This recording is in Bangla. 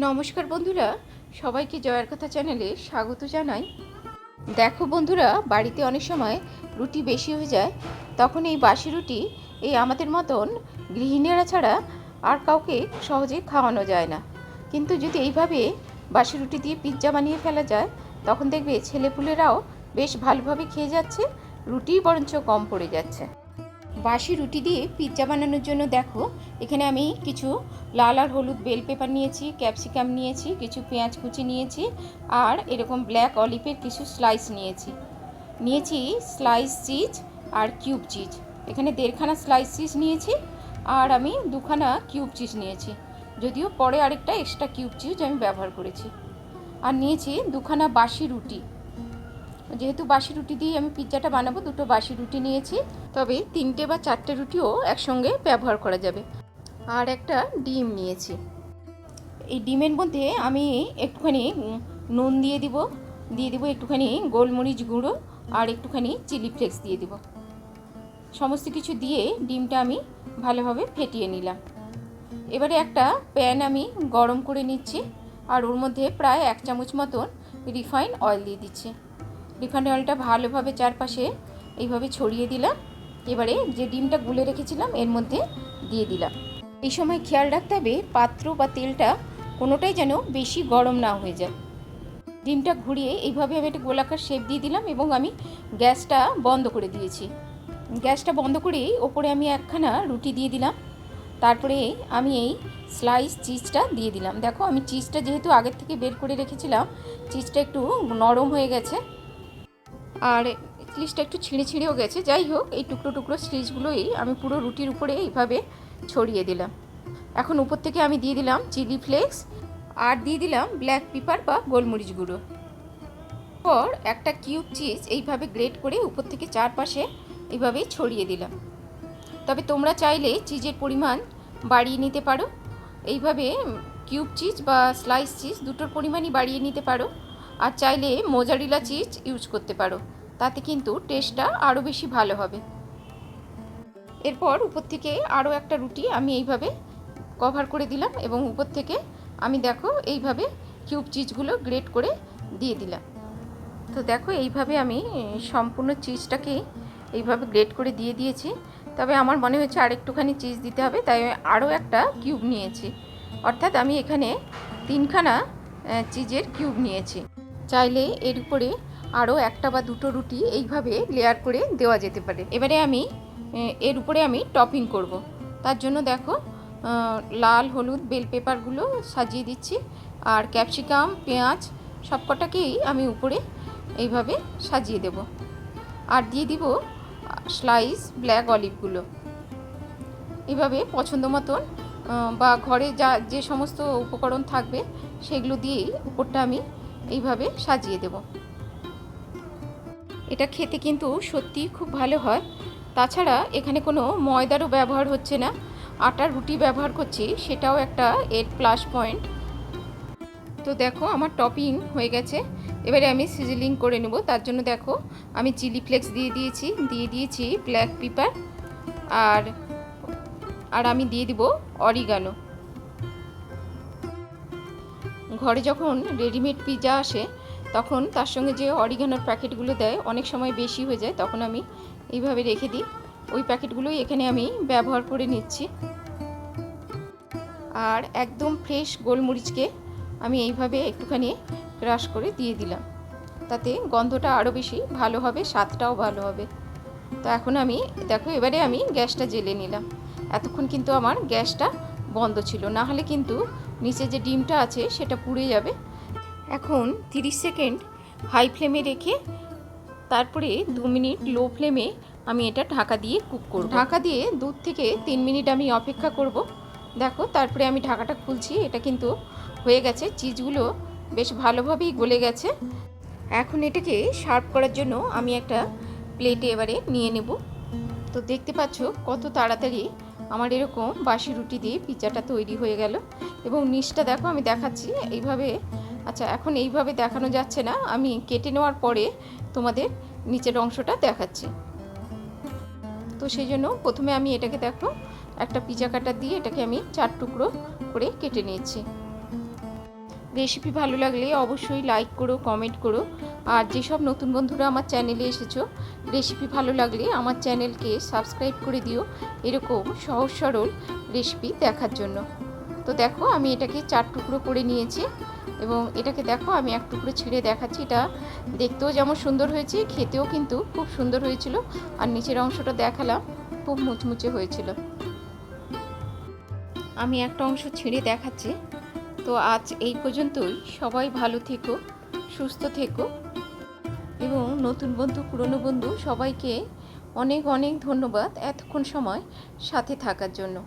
নমস্কার বন্ধুরা, সবাইকে জয়ার কথা চ্যানেলে স্বাগত জানাই। দেখো বন্ধুরা, বাড়িতে অনেক সময় রুটি বেশি হয়ে যায়, তখন এই বাসি রুটি এই আমাদের মতন গৃহিণীরা ছাড়া আর কাউকে সহজে খাওয়ানো যায় না। কিন্তু যদি এইভাবে বাসি রুটি দিয়ে পিৎজা বানিয়ে ফেলা যায়, তখন দেখবে ছেলেপুলেরাও বেশ ভালোভাবে খেয়ে যাচ্ছে, রুটিই বরঞ্চ কম পড়ে যাচ্ছে। বাসি রুটি দিয়ে পিৎজা বানানোর জন্য দেখো, এখানে আমি কিছু লাল আর হলুদ বেল পেপার নিয়েছি ক্যাপসিকাম নিয়েছি, কিছু পেঁয়াজ কুচি নিয়েছি, আর এরকম ব্ল্যাক অলিভের কিছু স্লাইস নিয়েছি। নিয়েছি স্লাইস চিজ আর কিউব চিজ এখানে দেড়খানা স্লাইস চিজ নিয়েছি, আর আমি দুখানা কিউব চিজ নিয়েছি। যদিও পরে আরেকটা এক্সট্রা কিউব চিজ আমি ব্যবহার করেছি। আর নিয়েছি দুখানা বাসি রুটি। যেহেতু বাসি রুটি দিয়ে আমি পিৎজাটা বানাবো, দুটো বাসি রুটি নিয়েছি। তবে তিনটে বা চারটে রুটিও একসঙ্গে ব্যবহার করা যাবে। আর একটা ডিম নিয়েছি। এই ডিমের মধ্যে আমি একটুখানি নুন দিয়ে দিব। দিয়ে দিব একটুখানি গোলমরিচ গুঁড়ো আর একটুখানি চিলি ফ্লেক্স দিয়ে দিব। সমস্ত কিছু দিয়ে ডিমটা আমি ভালোভাবে ফেটিয়ে নিলাম। এবারে একটা প্যান আমি গরম করে নিচ্ছি আর ওর মধ্যে প্রায় এক চামচ মতন রিফাইন অয়েল দিয়ে দিচ্ছি। রিফাইন অয়েলটা ভালোভাবে চারপাশে এইভাবে ছড়িয়ে দিলাম। এবারে যে ডিমটা গুলে রেখেছিলাম, এর মধ্যে দিয়ে দিলাম। এই সময় খেয়াল রাখতে হবে, পাত্র বা তেলটা কোনোটাই যেন বেশি গরম না হয়ে যায়। ডিমটা ঘুরিয়ে এইভাবে আমি একটা গোলাকার শেপ দিয়ে দিলাম এবং আমি গ্যাসটা বন্ধ করে দিয়েছি। গ্যাসটা বন্ধ করেই ওপরে আমি একখানা রুটি দিয়ে দিলাম। তারপরে আমি এই স্লাইস চিজটা দিয়ে দিলাম। দেখো, আমি চিজটা যেহেতু আগের থেকে বের করে রেখেছিলাম চিজটা একটু নরম হয়ে গেছে। আর চিজটা একটু ছিঁড়ে ছিঁড়েও গেছে। যাই হোক, এই টুকরো টুকরো চিজগুলোই আমি পুরো রুটির উপরে এইভাবে ছড়িয়ে দিলাম। এখন উপর থেকে আমি দিয়ে দিলাম চিলি ফ্লেক্স আর দিয়ে দিলাম ব্ল্যাক পেপার বা গোলমরিচ গুঁড়ো। পর একটা কিউব চিজ এইভাবে গ্রেট করে উপর থেকে চারপাশে এইভাবে ছড়িয়ে দিলাম। তবে তোমরা চাইলে চিজের পরিমাণ বাড়িয়ে নিতে পারো। এইভাবে কিউব চিজ বা স্লাইস চিজ দুটোর পরিমাণই বাড়িয়ে নিতে পারো। আর চাইলে মোজারিলা চিজ ইউজ করতে পারো। তাতে কিন্তু টেস্টটা আরও বেশি ভালো হবে। এরপর উপর থেকে আরও একটা রুটি আমি এইভাবে কভার করে দিলাম এবং উপর থেকে আমি দেখো এইভাবে কিউব চিজগুলো গ্রেট করে দিয়ে দিলাম। তো দেখো এইভাবে আমি সম্পূর্ণ চিজটাকে এইভাবে গ্রেট করে দিয়ে দিয়েছি। তবে আমার মনে হচ্ছে আরেকটুখানি চিজ দিতে হবে, তাই আরও একটা কিউব নিয়েছি। অর্থাৎ আমি এখানে তিনখানা চিজের কিউব নিয়েছি। চাইলে এর উপরে আরও একটা বা দুটো রুটি এইভাবে লেয়ার করে দেওয়া যেতে পারে। এবারে আমি এর উপরে আমি টপিং করব। তার জন্য দেখো লাল, হলুদ বেল পেপারগুলো সাজিয়ে দিচ্ছি আর ক্যাপসিকাম পেঁয়াজ সবকটাকেই আমি উপরে এইভাবে সাজিয়ে দেব। আর দিয়ে দিব স্লাইস ব্ল্যাক অলিভগুলো এভাবে পছন্দ মতন বা ঘরে যা, যে সমস্ত উপকরণ থাকবে সেগুলো দিয়েই উপরটা আমি এইভাবে সাজিয়ে দেব। এটা খেতে কিন্তু সত্যিই খুব ভালো হয়। তাছাড়া এখানে কোনো ময়দারও ব্যবহার হচ্ছে না। আটার রুটি ব্যবহার করছি, সেটাও একটা এর প্লাস পয়েন্ট তো দেখো আমার টপিং হয়ে গেছে। এবারে আমি সিজিলিং করে নেব। তার জন্য দেখো আমি চিলি ফ্লেক্স দিয়ে দিয়েছি। দিয়ে দিয়েছি ব্ল্যাক পেপার আর আর আমি দিয়ে দিব অরিগানো ঘরে যখন রেডিমেড পিৎজা আসে, তখন তার সঙ্গে যে অরিগানোর প্যাকেটগুলো দেয়, অনেক সময় বেশি হয়ে যায়, তখন আমি এইভাবে রেখে দিই। ওই প্যাকেটগুলোই এখানে আমি ব্যবহার করে নিচ্ছি। আর একদম ফ্রেশ গোলমরিচকে আমি এইভাবে একটুখানি ক্রাশ করে দিয়ে দিলাম। তাতে গন্ধটা আরও বেশি ভালো হবে, স্বাদটাও ভালো হবে। তো এখন আমি, দেখো, এবারে আমি গ্যাসটা জেলে নিলাম। এতক্ষণ কিন্তু আমার গ্যাসটা বন্ধ ছিল। না হলে কিন্তু নিচে যে ডিমটা আছে সেটা পুড়ে যাবে। এখন 30 সেকেন্ড হাই ফ্লেমে রেখে তারপরে দু মিনিট লো ফ্লেমে আমি এটা ঢাকা দিয়ে কুক করব। ঢাকা দিয়ে দু থেকে তিন মিনিট আমি অপেক্ষা করব। দেখো তারপরে আমি ঢাকাটা খুলছি, এটা কিন্তু হয়ে গেছে। চিজগুলো বেশ ভালোভাবেই গলে গেছে। এখন এটাকে সার্ভ করার জন্য আমি একটা প্লেটে এবারে নিয়ে নেব। তো দেখতে পাচ্ছ কত তাড়াতাড়ি আমার এরকম বাসি রুটি দিয়ে পিৎজাটা তৈরি হয়ে গেল। এবং নিচটা দেখো, আমি দেখাচ্ছি। এইভাবে আচ্ছা এখন এইভাবে দেখানো যাচ্ছে না। আমি কেটে নেওয়ার পরে তোমাদের নিচের অংশটা দেখাচ্ছি। তো সেই জন্য প্রথমে আমি এটাকে দেখো, একটা পিজা কাটার দিয়ে এটাকে আমি চার টুকরো করে কেটে নিয়েছি। রেসিপি ভালো লাগলে অবশ্যই লাইক করো কমেন্ট করো। আর যেসব নতুন বন্ধুরা আমার চ্যানেলে এসেছ রেসিপি ভালো লাগলে আমার চ্যানেলকে সাবস্ক্রাইব করে দিও। এরকম সহজ সরল রেসিপি দেখার জন্য। তো দেখো, আমি এটাকে চার টুকরো করে নিয়েছি এবং এটাকে দেখো, আমি এক টুকরো ছিঁড়ে দেখাচ্ছি। এটা দেখতেও যেমন সুন্দর হয়েছে, খেতেও কিন্তু খুব সুন্দর হয়েছিল। আর নিচের অংশটা দেখালাম, খুব মুচমুচে হয়েছিল। আমি একটা অংশ ছিঁড়ে দেখাচ্ছি। তো আজ এই পর্যন্তই। সবাই ভালো থেকো, সুস্থ থেকো। এবং নতুন বন্ধু, পুরনো বন্ধু সবাইকে অনেক অনেক ধন্যবাদ এতক্ষণ সময় সাথে থাকার জন্য।